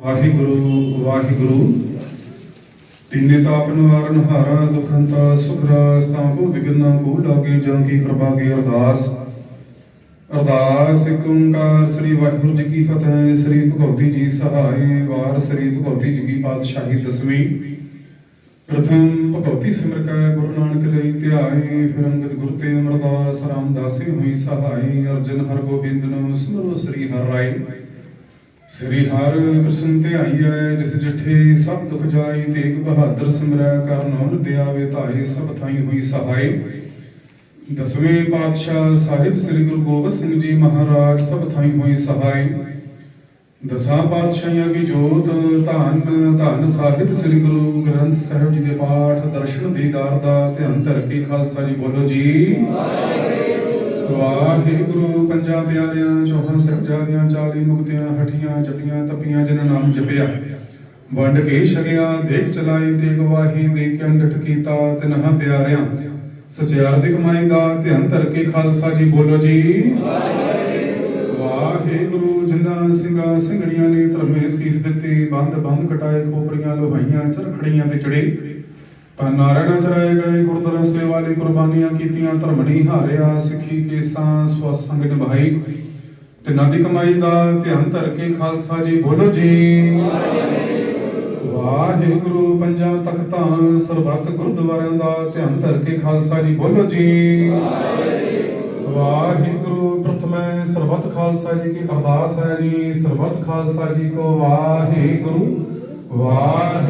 ਵਾਹਿਗੁਰੂ ਵਾਹਿਗੁਰੂ। ਤਿੰਨੇ ਤਾਪ ਨਿਵਾਰਨ ਹਾਰਾ, ਦੁਖੰਤਾ ਸੁਖ ਤਾਂ ਕੋ ਵਿਗਨਾ ਕੋ ਲਾਗੇ ਜਾਂ ਕੀ ਕਿਰਪਾ ਕੀ ਅਰਦਾਸ। ਅਰਦਾਸ ਏਕ ਓੰਕਾਰ, ਸ੍ਰੀ ਵਾਹਿਗੁਰੂ ਜੀ ਕੀ ਫਤਿਹ, ਸ੍ਰੀ ਭਗਵਤੀ ਜੀ ਸਹਾਈ, ਵਾਰ ਸ੍ਰੀ ਭਗਵਤੀ ਜੀ ਕੀ ਪਾਤਸ਼ਾਹੀ ਦਸਵੀਂ। ਪ੍ਰਥਮ ਭਗਵਤੀ ਸਿਮਰ ਕੈ, ਗੁਰੂ ਨਾਨਕ ਲਈ ਧਿਆਏ, ਫਿਰ ਅੰਗਦ ਗੁਰ ਤੇ ਅਮਰਦਾਸ, ਰਾਮਦਾਸੀ ਹੋਈ ਸਹਾਈ, ਅਰਜਨ ਹਰ ਗੋਬਿੰਦ ਨੂੰ ਸਿਮਰੋ ਸ੍ਰੀ ਹਰਿ ਰਾਏ। ਸ੍ਰੀ ਹਰਿ ਕ੍ਰਿਸ਼ਨ ਧਿਆਈਐ ਜਿਸ ਜਿਠੇ ਸਭ ਦੁਖ ਜਾਈ ਤੇਗ ਬਹਾਦਰ ਸਿਮਰੈ ਕਰਨੌਲ ਦਿਆਵੇ ਧਾਏ, ਸਭ ਥਾਈ ਹੋਈ ਸਹਾਈ। ਦਸਵੇਂ ਪਾਤਸ਼ਾਹ ਸਾਹਿਬ ਸ੍ਰੀ ਗੁਰੂ ਗੋਬਿੰਦ ਸਿੰਘ ਜੀ ਮਹਾਰਾਜ, ਸਭ ਥਾਈ ਹੋਈ ਸਹਾਈ। ਦਸਾਂ ਪਾਤਸ਼ਾਹੀਆਂ ਕੀ ਜੋਤ, ਧੰਨ ਧੰਨ ਸਾਹਿਬ ਸ੍ਰੀ ਗੁਰੂ ਗ੍ਰੰਥ ਸਾਹਿਬ ਜੀ ਦੇ ਪਾਠ, ਦਰਸ਼ਨ ਦੀਦਾਰ ਦਾ ਧਿਆਨ ਧਰ ਕੇ ਖਾਲਸਾ ਜੀ ਬੋਲੋ ਜੀ। ਵਾਹਿਗੁਰੂ ਪੰਜਾਂ ਪਿਆਰਿਆਂ ਚੌਹਾਂ ਸਾਹਿਬਜ਼ਾਦਿਆਂ ਚਾਲੀ ਮੁਕਤਿਆਂ, ਹਠੀਆਂ ਜਪੀਆਂ ਤਪੀਆਂ, ਜਿਨ੍ਹਾਂ ਨਾਮ ਜਪਿਆ। ਵੰਡ ਕੇ ਛਕਿਆ, ਦੇਖ ਚਲਾਈ ਤੇ ਗਵਾਹੀ ਦੇ ਕੇ ਕੀਤਾ, ਤਿਨਹਾਂ ਪਿਆਰਿਆਂ। ਸਚਿਆਰ ਦੀ ਕਮਾਈ ਦਾ ਧਿਆਨ ਧਰ ਕੇ ਖਾਲਸਾ ਜੀ ਬੋਲੋ ਜੀ। ਵਾਹਿਗੁਰੂ, ਜਿਨ੍ਹਾਂ ਸਿੰਘਾਂ ਸਿੰਘਣੀਆਂ ਨੇ ਧਰਮੇ ਸੀਸ ਦਿੱਤੀ ਬੰਦ ਬੰਦ ਕਟਾਏ ਖੋਪਰੀਆਂ, ਲੋਹਾਈਆਂ, ਚਰਖੜੀਆਂ ਤੇ ਚੜੇ। ਤਾਂ ਨਾਰਾਇਣਾ ਚਰਾਏ ਗਏ ਗੁਰਦੁਆਰਾ ਸੇਵਾ ਲਈ ਕੁਰਬਾਨੀਆਂ ਕੀਤੀਆਂ, ਧਰਮ ਨਹੀਂ ਹਾਰਿਆ, ਸਿੱਖੀ ਕੇਸਾਂ ਸਵਸੰਗ ਨਿਭਾਈ। ਤੇ ਦੀ ਕਮਾਈ ਦਾ ਧਿਆਨ ਧਰ ਕੇ ਖਾਲਸਾ ਜੀ ਬੋਲੋ ਜੀ। ਵਾਹਿਗੁਰੂ ਪੰਜਾਂ ਤਖਤਾਂ, ਸਰਬੱਤ ਗੁਰਦੁਆਰਿਆਂ ਦਾ ਧਿਆਨ ਧਰ ਕੇ ਖਾਲਸਾ ਜੀ ਬੋਲੋ ਜੀ। ਵਾਹਿਗੁਰੂ ਪ੍ਰਥਮੇ ਸਰਬੱਤ ਖਾਲਸਾ ਜੀ ਕੀ ਅਰਦਾਸ ਹੈ ਜੀ, ਸਰਬੱਤ ਖਾਲਸਾ ਜੀ ਕੋ ਵਾਹਿਗੁਰੂ। ਵਾਹਿ